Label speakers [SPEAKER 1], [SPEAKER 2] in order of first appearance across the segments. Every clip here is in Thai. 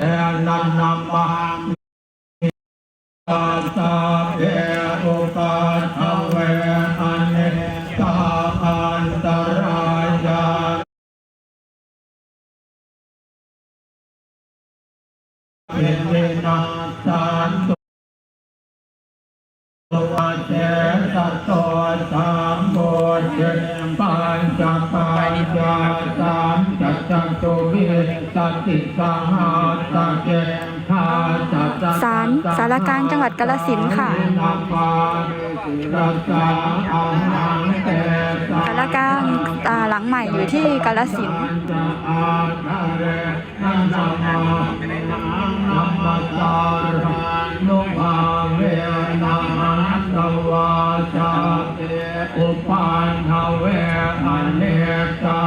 [SPEAKER 1] เอนันนัมมังตาเอโอกาทเวอันเนตาอันตรายาเอเนนาสานตุตัวเจสัตโตสามโบเจปัญจปัญญา จัตจันตุวิสติสังหาสเจทาจัต
[SPEAKER 2] ศาลสารกลางจังหวัดกาฬสินธุ์ค่ะสารกลางอ่าหลังใหม่อยู่ที่กาฬสินธุ์
[SPEAKER 1] อุปันทเวอเนกา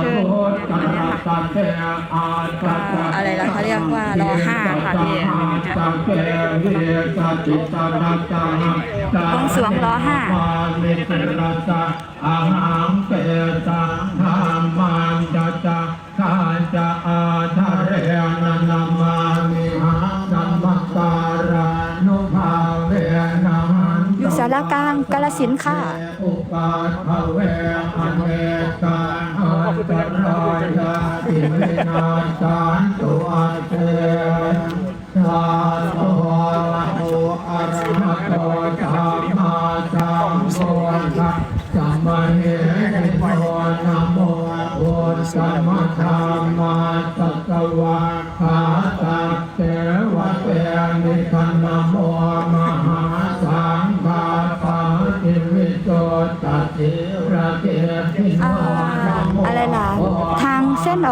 [SPEAKER 1] เนี่
[SPEAKER 2] ยอัญเชิญ
[SPEAKER 1] อันนี้ค่ะ
[SPEAKER 2] อ่าอะไรล่ะเขาเรียกว่ารอห้าค่ะพี่บวงสวงรอห้า
[SPEAKER 1] อาหังเปตังธร
[SPEAKER 2] ลางกาสินค่ะ
[SPEAKER 1] อุปาทเวอเนกาอันตรายาติเวนาสานตุอาเ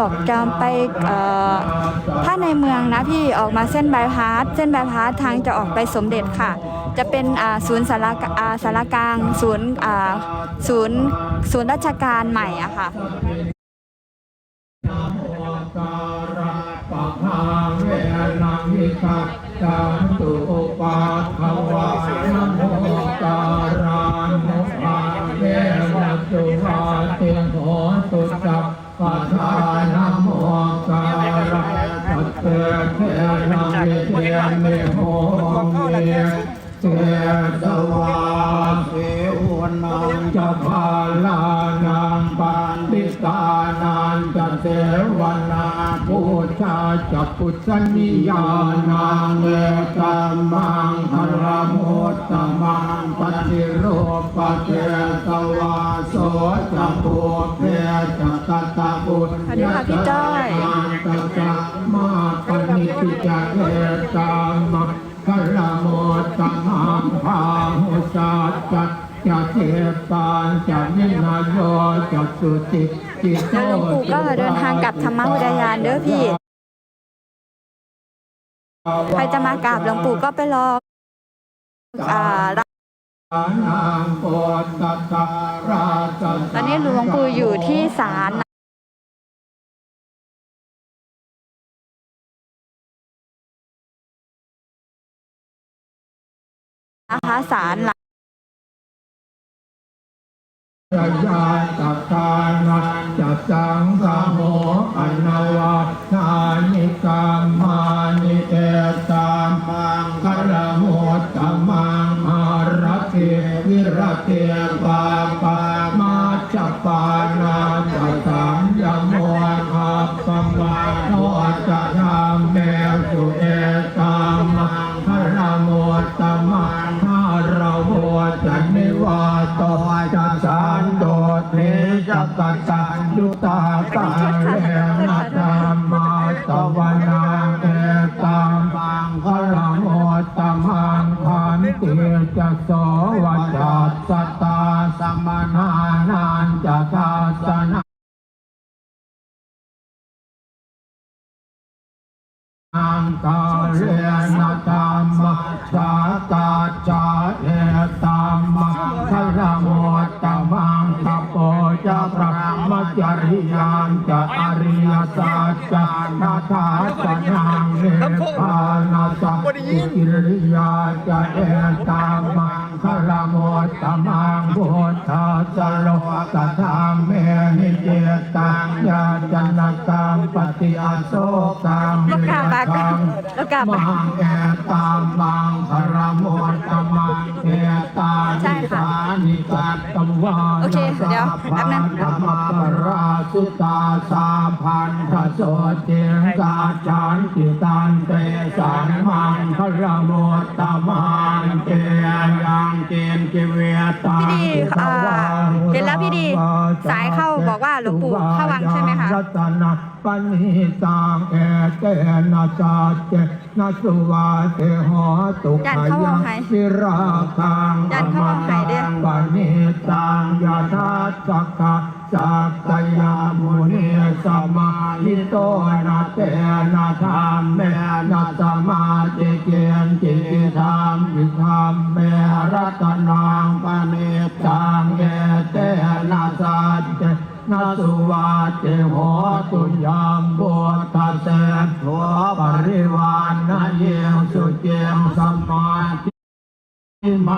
[SPEAKER 1] ออก
[SPEAKER 2] จะไปเอ่อถ้าในเมืองนะพี่ออกมาเส้นบายพาสเส้นบายพาสทางจะออกไปสมเด็จค่ะ จะเป็นศูนย์สารกาสารกลาง ศูนย์ศูนย์ศูนย์ราชการใหม่อะค่ะ
[SPEAKER 1] ปะภาเวนังวิตตันตุปัฏฐว เมเตสวาเสวนังจะพาลานังปันติตานันจะเสวนาพุทธาจะพุทธนิยานังเอตัมมังพระมุตตมังปฏิรูปเทสวาโสจะปุเพจะตัตตะบุต
[SPEAKER 2] สวัสดีค่ะพี่จ้อย
[SPEAKER 1] ตัจจะมาปณิติจะเอตัมมัง พระมุตตมังพาหุสัจจะจะเทปานจะนินายโยจะสุติจิตโต
[SPEAKER 2] หลวงปู่ก็เดินทางกลับธรรมอุทยานเด้อพี่ ใครจะมากราบหลวงปู่ก็ไปรออ่ารับ
[SPEAKER 1] นางโปตตาราช
[SPEAKER 2] ตอนนี้หลวงปู่อยู่ที่ศาล นะคะศาลหลัง
[SPEAKER 1] ยาตัตตานัจัตตังฆโสัจจะนาถาสนังเนปานาสัพพิริยาจะเอตามังคลโมตตมังพุทธาสโลกธรรมเมหิเจตังยาจันกรรมปฏิอาโศกัง
[SPEAKER 2] ลูกกาบากลูกกาบา
[SPEAKER 1] มังเอตามังคลโมตมังเอตา
[SPEAKER 2] ใช่
[SPEAKER 1] นิสานิกัตตวา
[SPEAKER 2] โอเคเดี๋ยวแป๊บนึง
[SPEAKER 1] ธรรมปราสุตาสาพันธโสเจงกาจันติตันเตสังมังคลโมตตมังเตยังเกณฑ์เกเวตา
[SPEAKER 2] พี่ดีอ่าเห็นแล้วพี่ดีสายเข้าบอกว่าหลวงปู่เข้าวังใช่ไหมคะ
[SPEAKER 1] รัตนะปณิตังเอเตนะสัจเจนะสุวาเตหอตุ
[SPEAKER 2] ยัน
[SPEAKER 1] ขา
[SPEAKER 2] เข้าวั
[SPEAKER 1] ยัง
[SPEAKER 2] งไหน
[SPEAKER 1] วิราคัง
[SPEAKER 2] ยันเข้าวังไหนเด้อ
[SPEAKER 1] ปณิตังยาทัสสกะสักกยามุนีสมาหิโตนะเตนะธรรมเมนะสมาจิเกณฑ์จิธรรมวิธรรมเมรัตนังปณิตังเอเตนะสัจเจนาสุวาเจโหตุยามบทัสเสทัวปริวานนาเยสุเจมสมา มาธิม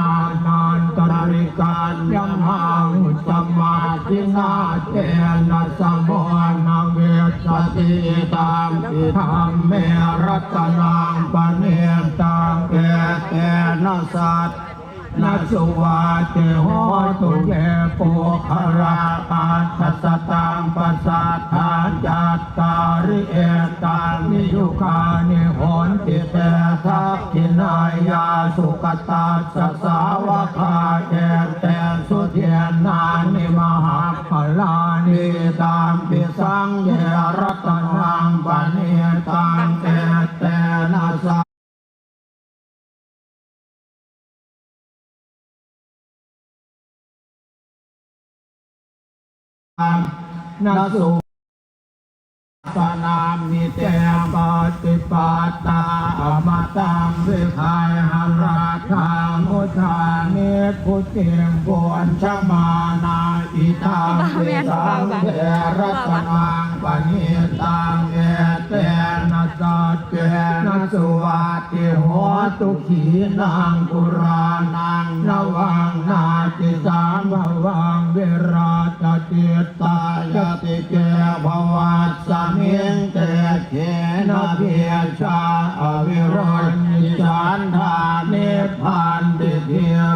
[SPEAKER 1] านตริการยมังสมาธินาเตนะสมวนาเวสติตามปิธรรมเมรัตนังปเนตังเกเตนะสัต นาสุวาเจโหตุเยโปคาราอาทัสสตังปัสสัทธาจัตตาริเอตังนิยุคานิหนติเตทักขินายาสุกตาสสาวคาเอเตสุเทียนานิมหาพลานิตามปิสังเยรัตนังปะเน นาสุปนามิเตปฏิปตาอมตังสิขายหราคามุทานิพุเตียงปุญชมานาอิตังสิสังเทรัตนังปณิตังเอเต นะสัจเจนสุวัติโหตุขีนางกุรานังนวังนาจิสามภวังเวราตจิตตายติเกภวัตสมิงเตเขนเพียชาอวิโรจนิจันทานิพพานติทิราย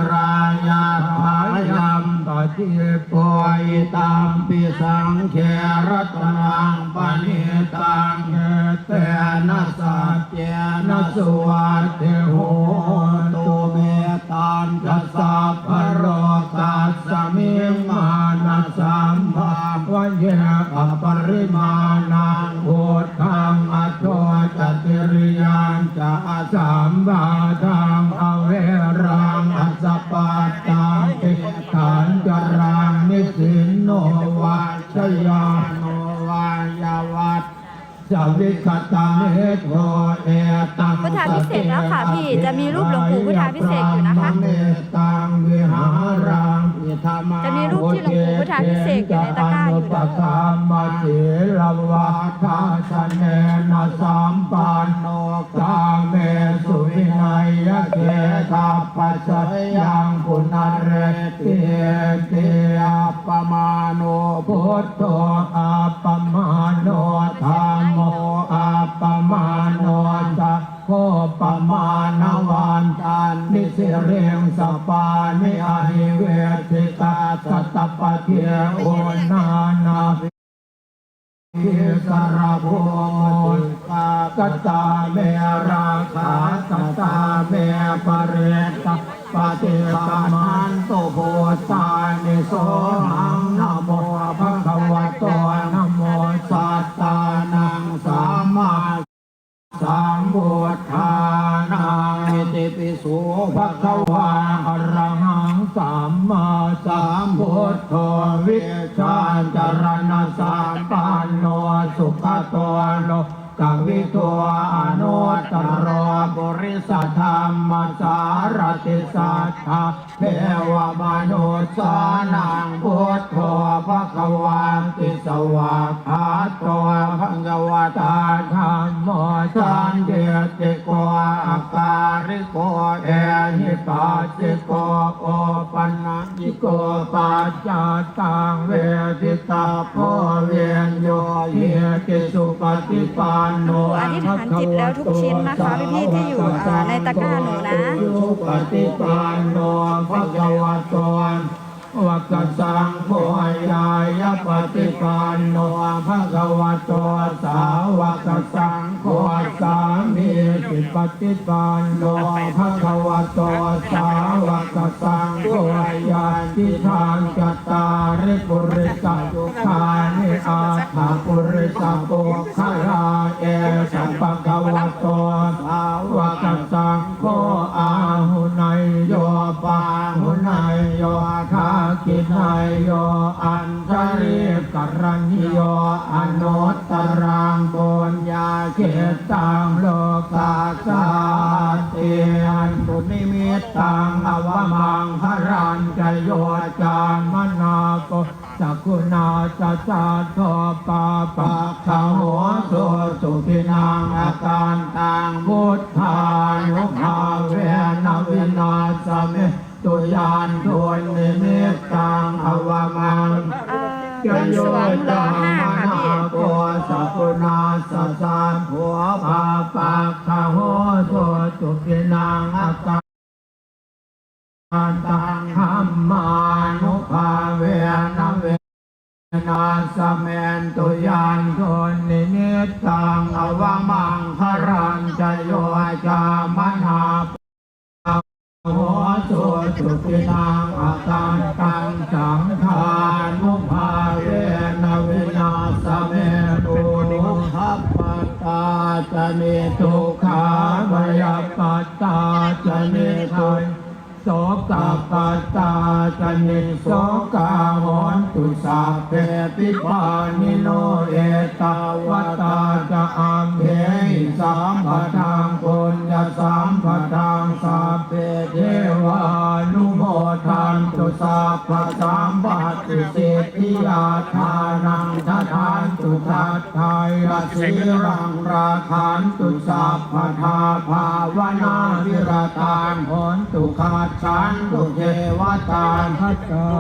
[SPEAKER 1] มปฏิปอยตามปิสังเขรตนังปณิตังเตนะสัจเจนะสุวัตเทโหตุเมตันกัสสะพะโรตัสสมิมานัสัมภาวันเยอปริมา ยาโนวายวัตสวิคตาเมโทเอตัง
[SPEAKER 2] พุทธาพิเศษกแล้วค่ะพี่จะมีรูปหลวงปู่พุทธาพิเศษกอยู่นะคะ
[SPEAKER 1] เมตังวิหารังอิธรรมา
[SPEAKER 2] จะมีรูปที่หลวงปู่พุทธาพิเศษอยู่ในตะกร้าอยู่
[SPEAKER 1] ปะคามาเถรวะทาสเนนะสัมปันโนกาเมสุวินัยเกทัปปัสสยังปุณเรติเตอปมาโนพุทโธอัปมา เทียโอนานาอิสระโพธิกากตาเมราคาตตาเมปเรตปฏิสมันโตโพตานิโสหังนโมภะคะวะโตนโมสัตตานังสัมมาสัมพุทธานังอิติปิโสภะคะวะ พุทโธวิชาจรณะสัมปันโนสุขโตโลกวิโตอนุตรโรโพบริสัทธรรมสารติสัทธาเทวมนุษย์สานังพุทโธภะคะวันติสวากขาโตภะคะวตาธรรมโมสันเดติโกอาการิโกเอหิปัสสิโกโอปัน ญิโกปัจจตังเวทิตาโพเวียนโยเยติสุปฏิปันโน
[SPEAKER 2] อธิษฐานจิตแล้วทุกชิ้นนะคะพี่ๆที่อยู่ในตะกร้าหนูนะ
[SPEAKER 1] สุปฏิปันโนภะคะวะโตวัคสังโฆยายปฏิปันโนภะคะวะโตสาวกสัง โฆสามีสิปฏิปันโนภะคะวะโตสาวกสังโฆยาติทานกตาริปุริสัจุคานิอาถาปุริสัปุข โกจักขุนาจะจาโทปาปะขะโหโสสุขินังอาการตังพุทธานุภาเวนวินาสเมตุยานโทนิมิตตังอวมัง
[SPEAKER 2] อ่าบวงสรวงรอห้า
[SPEAKER 1] โกสัพนาสสานผัวปาปาคาโหโสตุกินังอาการตังธรรมานุภาเว นาสเมนตุยานโทนินิตตังอวัง ทางปุญญสามปทางสัพเพเทวานุโมทันตุสัพพะสามบัติสิทธิยาทานังททานตุทัตทายสิรังราคันตุสัพพทาภาวนาวิรตานหนตุขาดชันตุเทวตานพัจจา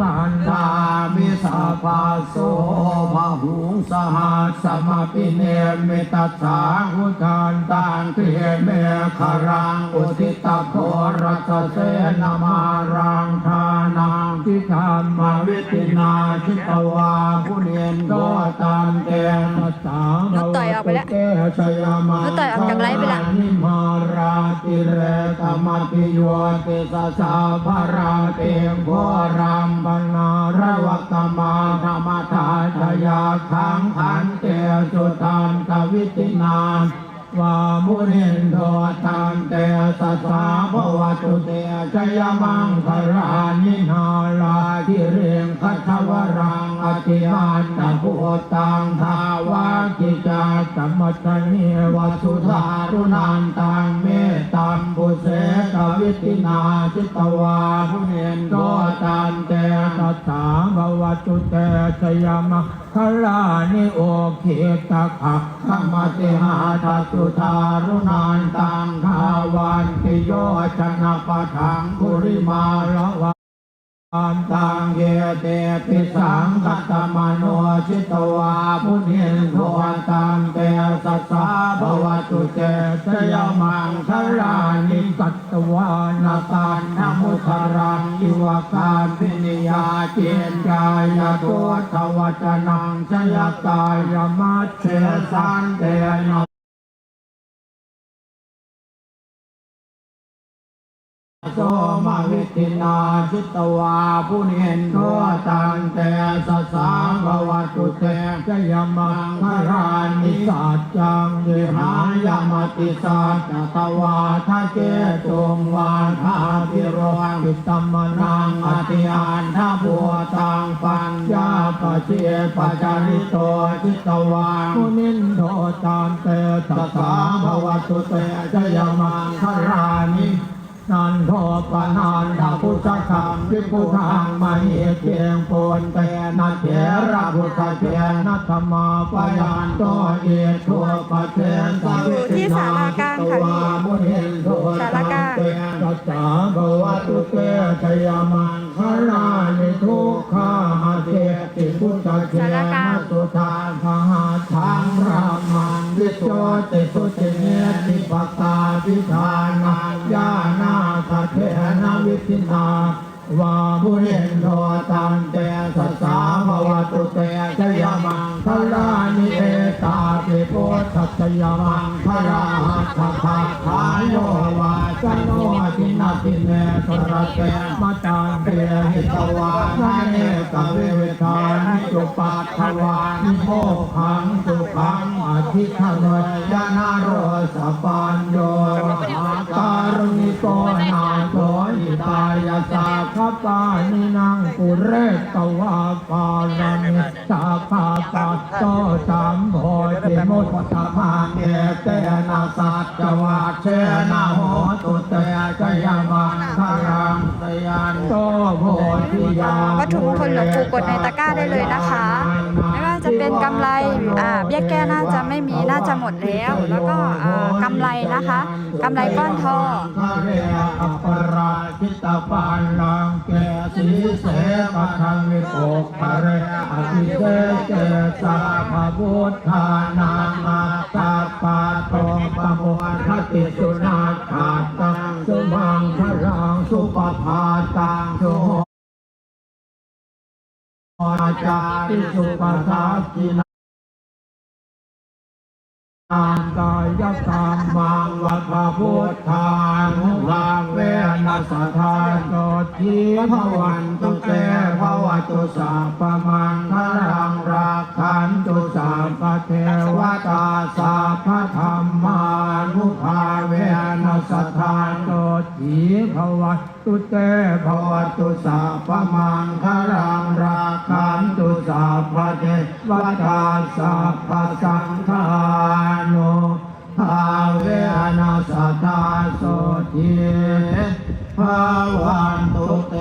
[SPEAKER 1] วันตามิสาภาโสภาหุงสหัสสมปิเนมิตัสสาหุทานตังเกเมฆรังอุทิตโพรัสเสนมารังทานังทิธรรมวิตินาชิตวาผู้เนียนก็ตามเตนะสา
[SPEAKER 2] หนูต่อยออกไปแล้ว
[SPEAKER 1] เตชยามา
[SPEAKER 2] หนูต่อยออกจากไลฟ์ไปแล้ว
[SPEAKER 1] นิมาราติเรตมัติโยติสสาภราเตงโพรัมปนาระวตมาธรรมทายาขังขันเตสุตันตวิตินาน วามุนินโทตันเตสัสาภวตุเตชยมังครานินาลาทิเรียงคัทวรังอติอันตพุตังทาวากิจาสมมตเนวสุธารุนันตังเมตัมบุเสกวิตินาจิตวาภุเนนโตตันเตตัสสาภวตุเตชยมังครานิโอเคตขะขมติหาทัตุทารุนันตังทาวันติโยชนะปะทังกุริมาละวะ อันตังเยเตปิสังกัตมโนชิตวาพุทินโทตังเตสัสสาภวตุเตสยมังคารานิกัตตวานาตันนมุทรังอิวการพินิยาเจนกายตัวทวจนังชยกายมัชเชสันเตน โสมาวิตินาชิตวาผู้เห็นตัวตังแต่สสาภวัตุเตจยมังครานิสัจจังเดหายามติสัจตวาทะเจตุงวาทาพิโรหิตมนังอธิอันทบัวตังปัญญาปเชปจาริโตจิตวามุนินโทจานเตสสาภวัตุเตจยมังครานิ นันโทปนันทพุทธคังพิพุทธังมาเหเกียงปนเตนัเถระพุทธเถนัตมาปยันโตเอทัวปะเทนสัง
[SPEAKER 2] อยู่ที่ศาลากลางค่ะพี่
[SPEAKER 1] มุนินโท
[SPEAKER 2] ศาลากลาง
[SPEAKER 1] เตตัสสาภวตุเตชยมังคารานิทุกขามาเทติพุทธเถ
[SPEAKER 2] ศาลากลาง
[SPEAKER 1] นัสุทานพหาทังรามันวิโชติ วิทินาวาบุเรนโทตันเตสัสสาภวตุเตชยมังคลานิเอตาปิโพธัสยมังคลาหัตถะขายโยวาจโนทินาทิเนสระเตมตังเตหิตวานาเนกเวเวทานิจุปัตถวา ติมุตตะมังเกเตนะสัจจวัชเชนะโหตุเตจยมังคารังสยันโตโพธิยา
[SPEAKER 2] วัตถุมงคลหลวงปู่กดในตะกร้าได้เลยนะคะ เป็นกำไรอ่าเบี้ยแก้น่าจะไม่มีน่าจะหมดแล้ว แล้วก็อ่ากำไรนะคะกำไรก้อนทอง
[SPEAKER 1] คาเรอปราชิตปันลังเกสีเสปะทังวิโกคาเรอภิเศษเกสาภพุทธานามาตาปาโตปะโมทติสุนาขาตังสุมังครังสุปภา จาริสุปัสสินาอานกายกรรมังวัฏพุทธังวังเวนัสทานโตทีพวันตุเตภวตุสัพพมังคลังรักขันตุสัพพเทวตาสัพพธรรมานุภาเวนัสทาน หีภวันตุเตภวตุสาพมังคลังราคันตุสาพเจวตาสาพพสังฆานุภาเวนัสตาโสทิภาวันตุเต